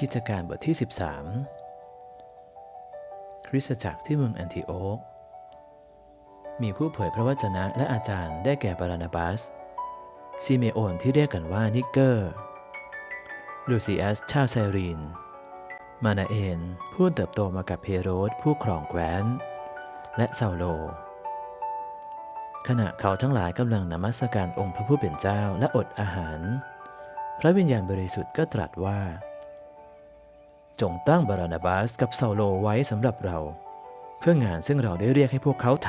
กิจการบทที่ 13 คริสตจักรที่เมืองแอนติโอคมีผู้เผยพระวจนะและอาจารย์ได้แก่บารานาบัสซิเมโอนที่เรียกกันว่านิกเกอร์ ลูซิอัสชาวไซรีน มานาเอนผู้เติบโตมากับเพโรสผู้ครองแคว้น และซาโล ขณะเขาทั้งหลายกำลังนมัสการองค์พระผู้เป็นเจ้าและอดอาหาร พระวิญญาณบริสุทธิ์ก็ตรัสว่า จงตั้งบารานาบัสกับซาโลไว้สำหรับเรา เพื่องานซึ่งเราได้เรียกให้พวกเขาท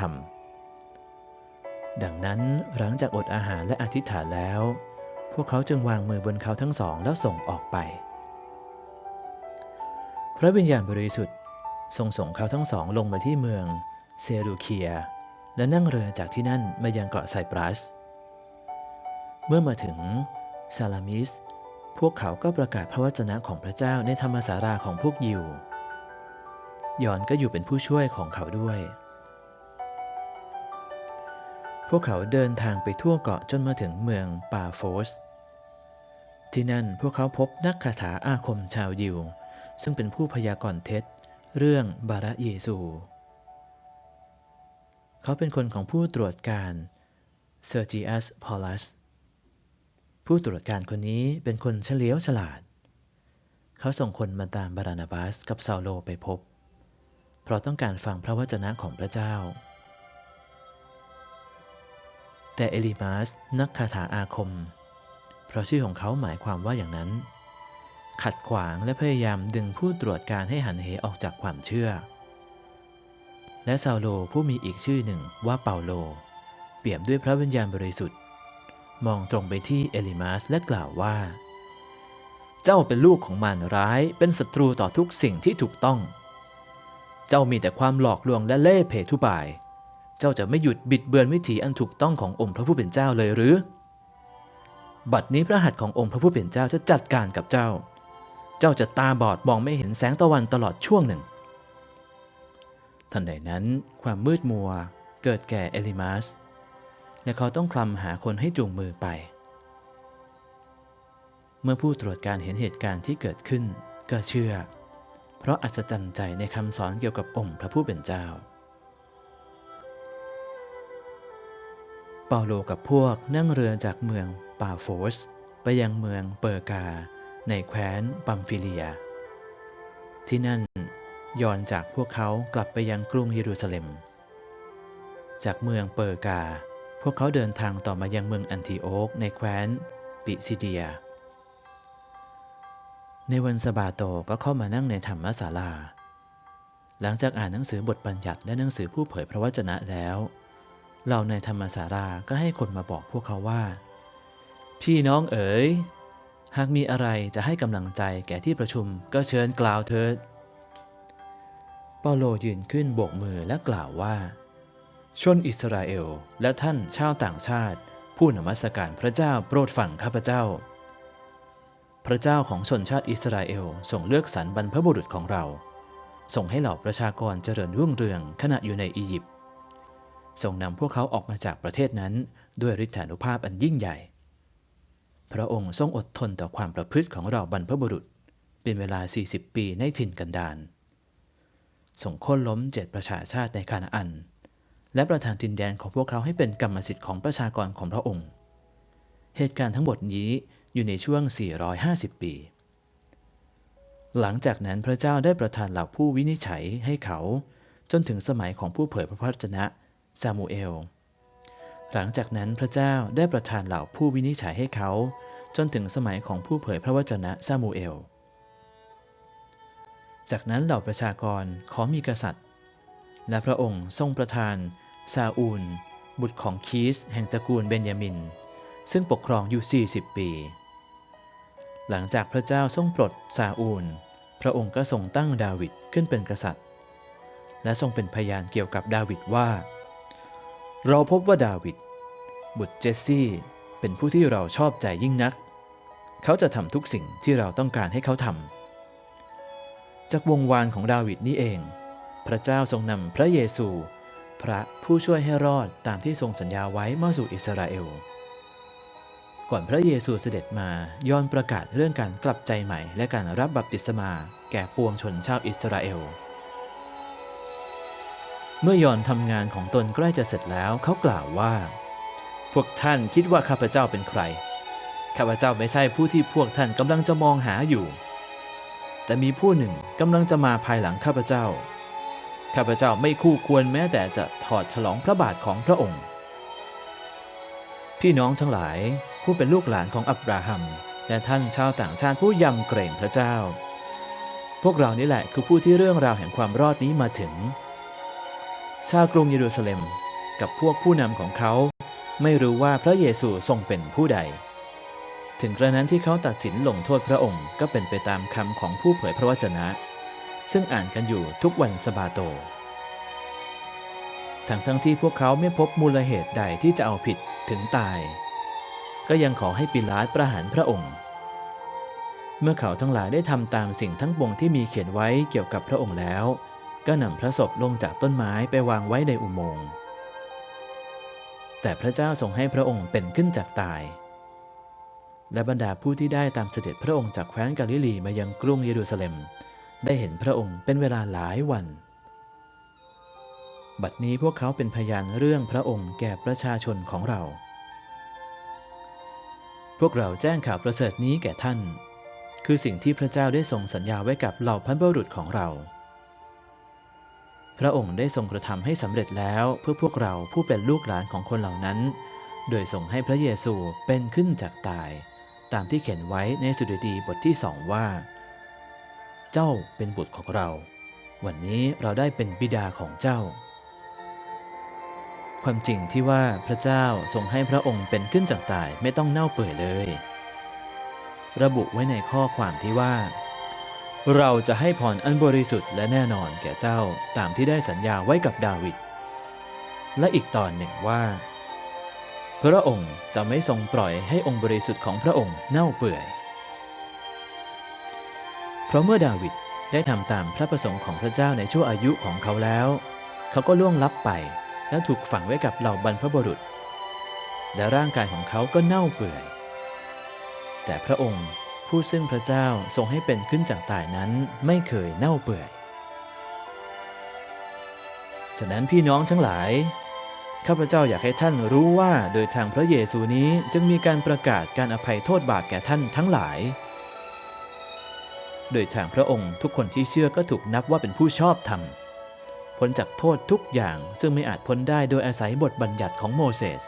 ำดังนั้นหลังจากอดอาหารและอธิษฐานแล้ว พวกเขาจึงวางมือบนเขาทั้งสองแล้วส่งออกไป พระวิญญาณบริสุทธิ์ทรงส่งเขาทั้งสองลงมาที่เมืองเซรูเคีย และนั่งเรือจากที่นั่นมายังเกาะไซปรัส เมื่อมาถึงซาลามิส พวกเขาก็ประกาศพระวจนะของพระเจ้าในธรรมสาราของพวกยิวยอนก็อยู่เป็นผู้ช่วยของเขาด้วย พวกเขาเดินทางไปทั่วเกาะจนมาถึงเมืองปาโฟส ที่นั่นพวกเขาพบนักคาถาอาคมชาวยิว ซึ่งเป็นผู้พยากรณ์เท็จ เรื่องบาระเยซู เขาเป็นคนของผู้ตรวจการเซอร์จิอัสพอลัส ผู้ตรวจการคนนี้เป็นคนเฉลียวฉลาด เขาส่งคนมาตามบารานาบัสกับซาโลไปพบ เพราะต้องการฟังพระวจนะของพระเจ้า แต่เอลิมาสนักคาถาอาคม เพราะชื่อของเขาหมายความว่าอย่างนั้น ขัดขวางและพยายามดึงผู้ตรวจการให้หันเหออกจากความเชื่อ และซาโลผู้มีอีกชื่อหนึ่งว่าเปาโล เปี่ยมด้วยพระวิญญาณบริสุทธิ์ มองตรงไปที่เอลิมาสและกล่าวว่า เจ้าเป็นลูกของมารร้ายเป็นศัตรูต่อทุกสิ่งที่ถูกต้อง เจ้ามีแต่ความหลอกลวงและเล่ห์เพทุบาย เจ้าจะไม่หยุดบิดเบือนวิถีอันถูกต้องขององค์พระผู้เป็นเจ้าเลยหรือ บัดนี้พระหัตถ์ขององค์พระผู้เป็นเจ้าจะจัดการกับเจ้า เจ้าจะตาบอดมองไม่เห็นแสงตะวันตลอดช่วงหนึ่ง ทันใดนั้น ความมืดมัวเกิดแก่เอลิมาส และเขาต้องคลำหาคนให้จูงมือไป เมื่อผู้ตรวจการเห็นเหตุการณ์ที่เกิดขึ้นก็เชื่อ เพราะอัศจรรย์ใจในคำสอนเกี่ยวกับองค์พระผู้เป็นเจ้า เปาโลกับพวกนั่งเรือจากเมืองปาโฟส ไปยังเมืองเปอร์กา ในแคว้นปัมฟิเลีย ที่นั่นย้อนจากพวกเขากลับไปยังกรุงเยรูซาเล็ม จากเมืองเปอร์กา พวกเขาเดินทางต่อมายังเมืองอันทิโอกในแคว้นปิซิเดีย ในวันสะบาโตก็เข้ามานั่งในธรรมศาลา หลังจากอ่านหนังสือบทบัญญัติและหนังสือผู้เผยพระวจนะแล้วเราในธรรมศาลาก็ให้คนมาบอกพวกเขาว่า พี่น้องเอ๋ย หากมีอะไรจะให้กำลังใจแก่ที่ประชุมก็เชิญกล่าวเถิดเปาโลยืนขึ้นโบกมือและกล่าวว่า ชนอิสราเอล และท่านชาวต่างชาติ ผู้นมัสการพระเจ้าโปรดฟังข้าพเจ้า พระเจ้าของชนชาติอิสราเอลทรงเลือกสรรบรรพบุรุษของเรา ส่งให้เหล่าประชากรเจริญรุ่งเรืองขณะอยู่ในอียิปต์ทรงนำพวกเขาออกมาจากประเทศนั้น ด้วยฤทธานุภาพอันยิ่งใหญ่ พระองค์ทรงอดทนต่อความประพฤติของเราบรรพบุรุษ เป็นเวลา 40 ปีในถิ่นกันดารทรงโค่นล้มเจ็ดประชาชาติในคานาอัน และประทานดินแดนของพวกเขาให้เป็นกรรมสิทธิ์ของประชากรของพระองค์ เหตุการณ์ทั้งหมดนี้อยู่ในช่วง 450 ปี หลังจากนั้นพระเจ้าได้ประทานเหล่าผู้วินิจฉัยให้เขา จนถึงสมัยของผู้เผยพระวจนะซามูเอล หลังจากนั้นพระเจ้าได้ประทานเหล่าผู้วินิจฉัยให้เขา จนถึงสมัยของผู้เผยพระวจนะซามูเอล จากนั้นเหล่าประชากรขอมีกษัตริย์ และพระองค์ทรงประทาน ซาอูล บุตรของคีสแห่งตระกูลเบนยามิน ซึ่งปกครองอยู่ 40 ปี หลังจากพระเจ้าทรงปลดซาอูล พระองค์ก็ทรงตั้งดาวิดขึ้นเป็นกษัตริย์ และทรงเป็นพยานเกี่ยวกับดาวิดว่า เราพบว่าดาวิดบุตรเจสซี่เป็นผู้ที่เราชอบใจยิ่งนัก เขาจะทำทุกสิ่งที่เราต้องการให้เขาทำจากวงวานของดาวิดนี้เอง ระเจ้าทรงนำพระเยซู พระผู้ช่วยให้รอดตามที่ทรงสัญญาไว้มาสู่อิสราเอล ก่อนพระเยซูเสด็จมายอนประกาศเรื่องการกลับใจใหม่ และการรับบัพติศมาแก่ปวงชนชาวอิสราเอล เมื่อยอนทำงานของตนใกล้จะเสร็จแล้วเขากล่าวว่า พวกท่านคิดว่าข้าพเจ้าเป็นใครข้าพเจ้าไม่ใช่ผู้ที่พวกท่านกำลังจะมองหาอยู่ แต่มีผู้หนึ่งกำลังจะมาภายหลังข้าพเจ้า ข้าพเจ้าไม่คู่ควรแม้แต่จะถอดฉลองพระบาทของพระองค์ พี่น้องทั้งหลายผู้เป็นลูกหลานของอับราฮัม และท่านชาวต่างชาติผู้ยำเกรงพระเจ้า พวกเรานี่แหละคือผู้ที่เรื่องราวแห่งความรอดนี้มาถึง ชาวกรุงเยรูซาเล็มกับพวกผู้นำของเขาไม่รู้ว่าพระเยซูทรงเป็นผู้ใด ถึงกระนั้นที่เขาตัดสินลงโทษพระองค์ก็เป็นไปตามคำของผู้เผยพระวจนะ ซึ่งอ่านกันอยู่ทุกวันสบาโต ทั้งทั้งที่พวกเขาไม่พบมูลเหตุใดที่จะเอาผิดถึงตาย ก็ยังขอให้ปิลาตประหารพระองค์ เมื่อเขาทั้งหลายได้ทำตามสิ่งทั้งปวงที่มีเขียนไว้เกี่ยวกับพระองค์แล้ว ก็นำพระศพลงจากต้นไม้ไปวางไว้ในอุโมงค์แต่พระเจ้าทรงให้พระองค์เป็นขึ้นจากตาย และบรรดาผู้ที่ได้ตามเสด็จพระองค์จากแคว้นกาลิลีมายังกรุงเยรูซาเล็ม ได้เห็นพระองค์เป็นเวลาหลายวัน บัดนี้พวกเขาเป็นพยานเรื่องพระองค์แก่ประชาชนของเรา พวกเราแจ้งข่าวประเสริฐนี้แก่ท่าน คือสิ่งที่พระเจ้าได้ทรงสัญญาไว้กับเหล่าพันบุรุษของเรา พระองค์ได้ทรงกระทำให้สำเร็จแล้วเพื่อพวกเราผู้เป็นลูกหลานของคนเหล่านั้น โดยทรงให้พระเยซูเป็นขึ้นจากตาย ตามที่เขียนไว้ในสุดดีบทที่สองว่า เจ้าเป็นบุตรของเรา วันนี้เราได้เป็นบิดาของเจ้า ความจริงที่ว่าพระเจ้าทรงให้พระองค์เป็นขึ้นจากตายไม่ต้องเน่าเปื่อยเลย ระบุไว้ในข้อความที่ว่า เราจะให้พรอันบริสุทธิ์และแน่นอนแก่เจ้าตามที่ได้สัญญาไว้กับดาวิดและอีกตอนหนึ่งว่า พระองค์จะไม่ทรงปล่อยให้องค์บริสุทธิ์ของพระองค์เน่าเปื่อย เพราะเมื่อดาวิดได้ทำตามพระประสงค์ของพระเจ้าในช่วงอายุของเขาแล้ว เขาก็ล่วงลับไปและถูกฝังไว้กับเหล่าบรรพบุรุษ และร่างกายของเขาก็เน่าเปื่อย แต่พระองค์ผู้ซึ่งพระเจ้าทรงให้เป็นขึ้นจากตายนั้นไม่เคยเน่าเปื่อย ฉะนั้นพี่น้องทั้งหลายข้าพเจ้าอยากให้ท่านรู้ว่าโดยทางพระเยซูนี้จึงมีการประกาศการอภัยโทษบาปแก่ท่านทั้งหลาย โดยทางพระองค์ทุกคนที่เชื่อก็ถูกนับว่าเป็นผู้ชอบธรรมพ้นจากโทษทุกอย่างซึ่งไม่อาจพ้นได้โดยอาศัยบทบัญญัติของโมเสส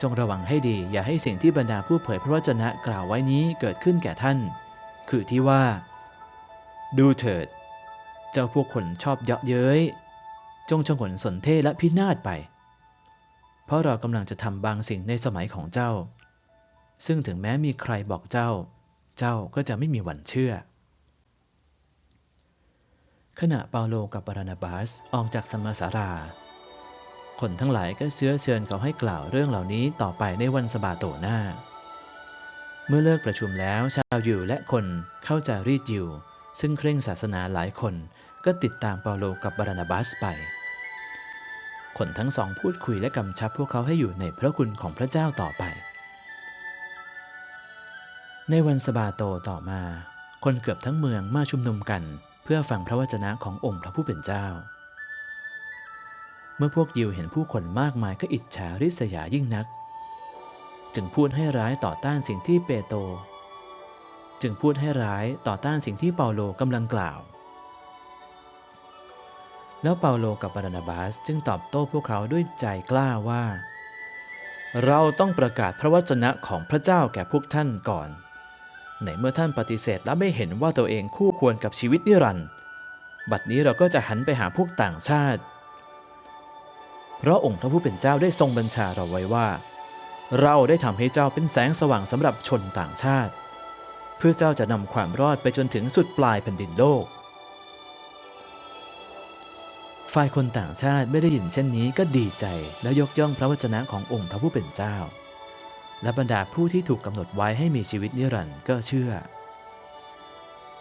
จงระวังให้ดีอย่าให้สิ่งที่บรรดาผู้เผยพระวจนะกล่าวไว้นี้เกิดขึ้นแก่ท่าน คือที่ว่า ดูเถิด เจ้าพวกคนชอบเยาะเย้ย จงชงนสนเทและพินาศไป เพราะเรากำลังจะทำบางสิ่งในสมัยของเจ้า ซึ่งถึงแม้มีใครบอกเจ้า เจ้าก็จะไม่มีวันเชื่อ ขณะเปาโลกับบารานาบาสออกจากธรรมสารา คนทั้งหลายก็เชื้อเชิญเขาให้กล่าวเรื่องเหล่านี้ต่อไปในวันสบาโตหน้า เมื่อเลิกประชุมแล้วชาวยิวและคนเข้าจารีดยิว ซึ่งเคร่งศาสนาหลายคนก็ติดตามเปาโลกับบารานาบาสไป คนทั้งสองพูดคุยและกำชับพวกเขาให้อยู่ในพระคุณของพระเจ้าต่อไป ในวันสบาโตต่อมา คนเกือบทั้งเมืองมาชุมนุมกัน เพื่อฟังพระวจนะขององค์พระผู้เป็นเจ้า เมื่อพวกยิวเห็นผู้คนมากมายก็อิจฉาริษยายิ่งนัก จึงพูดให้ร้ายต่อต้านสิ่งที่เปโตรจึงพูดให้ร้ายต่อต้านสิ่งที่เปาโลกำลังกล่าว แล้วเปาโลกับบารานาบาสจึงตอบโต้พวกเขาด้วยใจกล้าว่า เราต้องประกาศพระวจนะของพระเจ้าแก่พวกท่านก่อน ในเมื่อท่านปฏิเสธและไม่เห็นว่าตัวเองคู่ควรกับชีวิตนิรันดร์บัดนี้เราก็จะหันไปหาพวกต่างชาติเพราะองค์พระผู้เป็นเจ้าได้ทรงบัญชาเราไว้ว่า เราได้ทำให้เจ้าเป็นแสงสว่างสำหรับชนต่างชาติ เพื่อเจ้าจะนำความรอดไปจนถึงสุดปลายแผ่นดินโลก ฝ่ายคนต่างชาติไม่ได้ยินเช่นนี้ก็ดีใจและยกย่องพระวจนะขององค์พระผู้เป็นเจ้า และบรรดาผู้ที่ถูกกำหนดไว้ให้มีชีวิตนิรันดร์ก็เชื่อ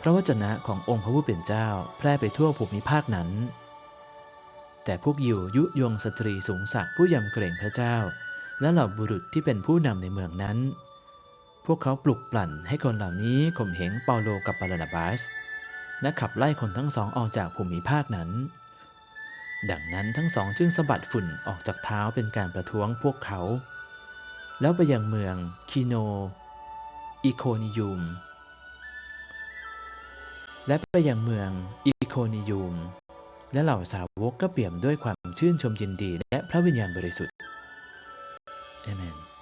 พระวจนะขององค์พระผู้เป็นเจ้าแพร่ไปทั่วภูมิภาคนั้น แต่พวกยิวยุยงสตรีสูงศักดิ์ผู้ยำเกรงพระเจ้า และเหล่าบุรุษที่เป็นผู้นำในเมืองนั้น พวกเขาปลุกปลั่นให้คนเหล่านี้ข่มเหงเปาโลกับบารานาบัส และขับไล่คนทั้งสองออกจากภูมิภาคนั้น ดังนั้นทั้งสองจึงสะบัดฝุ่นออกจากเท้าเป็นการประท้วงพวกเขา แล้วไปยังเมืองคีโนอีโคนิยุม และไปยังเมืองอีโคนิยุม และเหล่าสาวกก็เปี่ยมด้วยความชื่นชมยินดีและพระวิญญาณบริสุทธิ์เอเมน